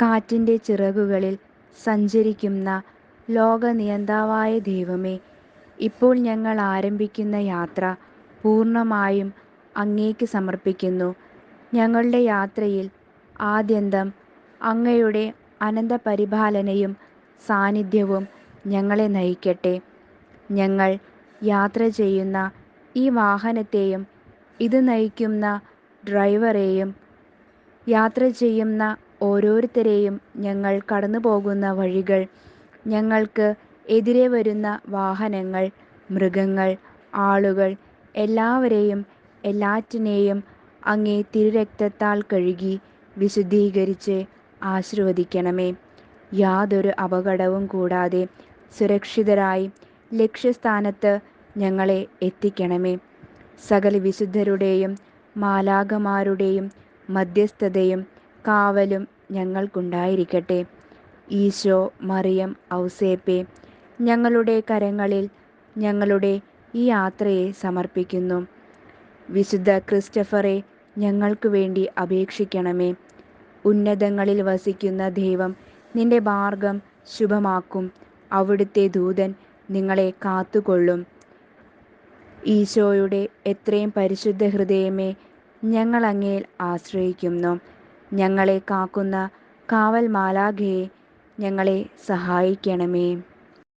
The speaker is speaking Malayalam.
കാറ്റിന്റെ ചിറകുകളിൽ സഞ്ചരിക്കുന്ന ലോകനിയന്താവായ ദൈവമേ ഇപ്പോൾ ഞങ്ങൾ ആരംഭിക്കുന്ന യാത്ര പൂർണമായും അങ്ങേക്ക് സമർപ്പിക്കുന്നു. ഞങ്ങളുടെ യാത്രയിൽ ആദ്യന്തം അങ്ങയുടെ അനന്ത പരിപാലനയും സാന്നിധ്യവും ഞങ്ങളെ നയിക്കട്ടെ. ഞങ്ങൾ യാത്ര ചെയ്യുന്ന ഈ വാഹനത്തെയും ഇത് നയിക്കുന്ന ഡ്രൈവറെയും യാത്ര ചെയ്യുന്ന ഓരോരുത്തരെയും ഞങ്ങൾ കടന്നുപോകുന്ന വഴികൾ ഞങ്ങൾക്ക് എതിരെ വരുന്ന വാഹനങ്ങൾ മൃഗങ്ങൾ ആളുകൾ എല്ലാവരെയും എല്ലാറ്റിനെയും അങ്ങേ തിരുരക്തത്താൽ കഴുകി വിശുദ്ധീകരിച്ച് ആശീർവദിക്കണമേ. യാതൊരു അപകടവും കൂടാതെ സുരക്ഷിതരായി ലക്ഷ്യസ്ഥാനത്ത് ഞങ്ങളെ എത്തിക്കണമേ. സകല വിശുദ്ധരുടെയും മാലാഖമാരുടെയും മധ്യസ്ഥതയും കാവലും ഞങ്ങൾക്കുണ്ടായിരിക്കട്ടെ. ഈശോ മറിയം ഔസേപ്പെ ഞങ്ങളുടെ കരങ്ങളിൽ ഞങ്ങളുടെ ഈ യാത്രയെ സമർപ്പിക്കുന്നു. വിശുദ്ധ ക്രിസ്റ്റഫറെ ഞങ്ങൾക്ക് വേണ്ടി അപേക്ഷിക്കണമേ. ഉന്നതങ്ങളിൽ വസിക്കുന്ന ദൈവം നിന്റെ മാർഗം ശുഭമാക്കും. അവിടുത്തെ ദൂതൻ നിങ്ങളെ കാത്തുകൊള്ളും. ഈശോയുടെ എത്രയും പരിശുദ്ധ ഹൃദയമേ ഞങ്ങൾ അങ്ങയിൽ ആശ്രയിക്കുന്നു. ഞങ്ങളെ കാക്കുന്ന കാവൽ മാലാഖയെ ഞങ്ങളെ സഹായിക്കണമേ.